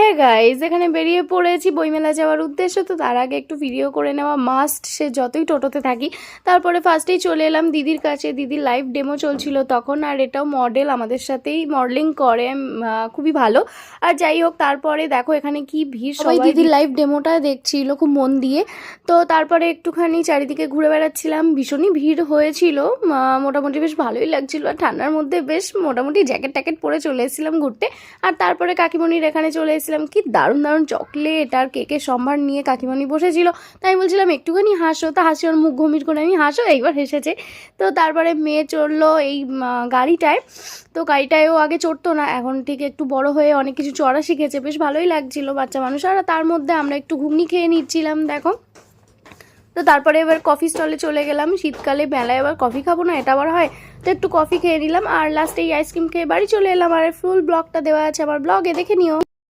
Hey guys এখানে বেরিয়ে পড়েছি বইমেলা যাওয়ার উদ্দেশ্য। তো তার আগে একটু ভিডিও করে নেওয়া মাস্ট সে যতই টোটোতে থাকি। তারপরে ফার্স্টেই চলে এলাম দিদির কাছে। দিদির লাইভ ডেমো চলছিল তখন আর এটাও মডেল আমাদের সাথেই মডেলিং করে খুবই ভালো। আর যাই হোক তারপরে দেখো এখানে কি ভিড় সবাই দিদির লাইভ ডেমোটা দেখছিল খুব মন দিয়ে। তো তারপরে একটুখানি চারিদিকে ঘুরে বেড়াচ্ছিলাম। ভীষণই ভিড় হয়েছিল। মোটামুটি বেশ ভালোই লাগছিল। আর ঠান্ডার মধ্যে বেশ মোটামুটি জ্যাকেট ট্যাকেট পরে চলে এসেছিলাম ঘুরতে। আর তারপরে কাকিমণির এখানে চলে এসেছিলাম কি দারুণ দারুণ চকলেট আর কেকের সম্ভার নিয়ে কাকিমণি বসেছিল। তাই বলছিলাম, একটুখানি হাসো। তা হাসি ওর মুখ ঘমির করে, আমি হাসো। এইবার হেসেছে। তো তারপরে মেয়ে চড়লো এই গাড়িটায়। তো গাড়িটায়ও আগে চড়তো না, এখন ঠিক একটু বড় হয়ে অনেক কিছু চড়া শিখেছে। বেশ ভালোই লাগছিল বাচ্চা মানুষ। আর তার মধ্যে আমরা একটু ঘুগনি খেয়ে নিচ্ছিলাম, দেখো। তো তারপরে এবার কফি স্টলে চলে গেলাম। শীতকালে মেলায় এবার কফি খাব না, এটা আবার হয়। তো একটু কফি খেয়ে নিলাম। আর লাস্টে এই আইসক্রিম খেয়ে বাড়ি চলে এলাম। আর ফুল ব্লগটা দেওয়া আছে আমার ব্লগে দেখে নিও।